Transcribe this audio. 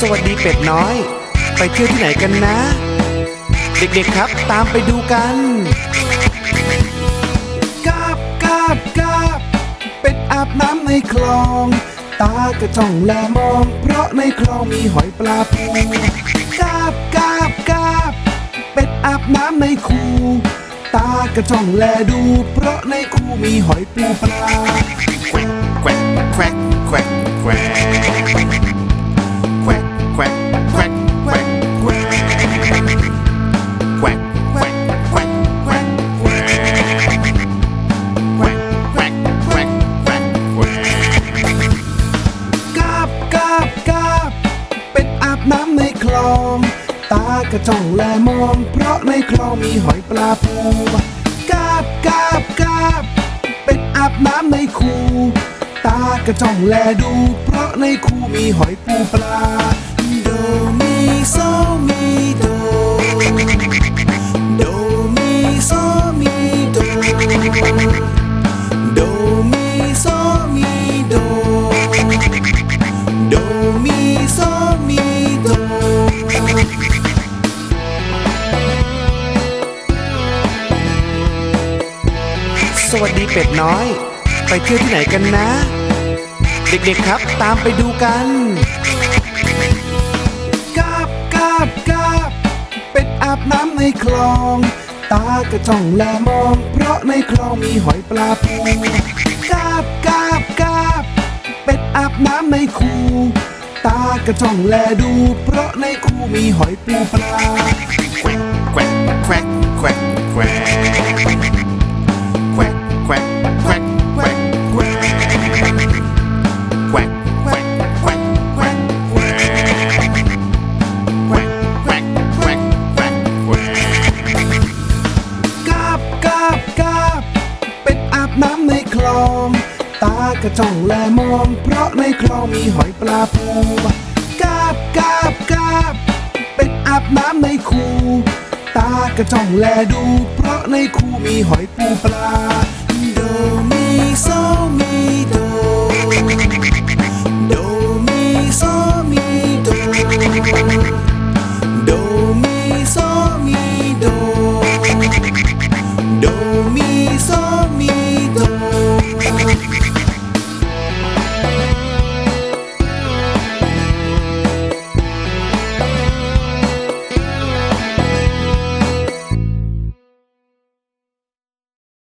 สวัสดีเป็ดน้อย ไปเที่ยวที่ไหนกันนะ เด็กๆครับตามไปดูกันกาบกาบกาบเป็ดอาบน้ำในคลอง ตากระจ่องแลมอง เพราะในคลองมีหอยปลาปูกาบกาบกาบเป็ดอาบน้ำในคูตากระจ่องแลดู เพราะในคูมีหอยปูปลา องตากระจ่องแลมอง เพราะในคลองมีหอยปลาปูกาบกาบกาบเป็ดอาบน้ำในคูตากระจ่องแลดู เพราะในคูมีหอยปูปลาโดมีโซมี สวัสดีเป็ดน้อย ไปเที่ยวที่ไหนกันนะ เด็กๆครับตามไปดูกันกาบกาบกาบเป็ดอาบน้ำในคลอง ตากระจ่องแลมอง เพราะในคลองมีหอยปลาปูกาบกาบกาบเป็ดอาบน้ำในคู ตากระจ่องแลดู เพราะในคูมีหอยปูปลา น้ำในคลอง ตากระจ่องแลมอง เพราะในคลองมีหอยปลาปูกาบกาบกาบเป็นอาบน้ำในคูตากระจ่องแลดู เพราะในคูมีหอยปูปลาโดมีโซมีโดโดมีโซมีโด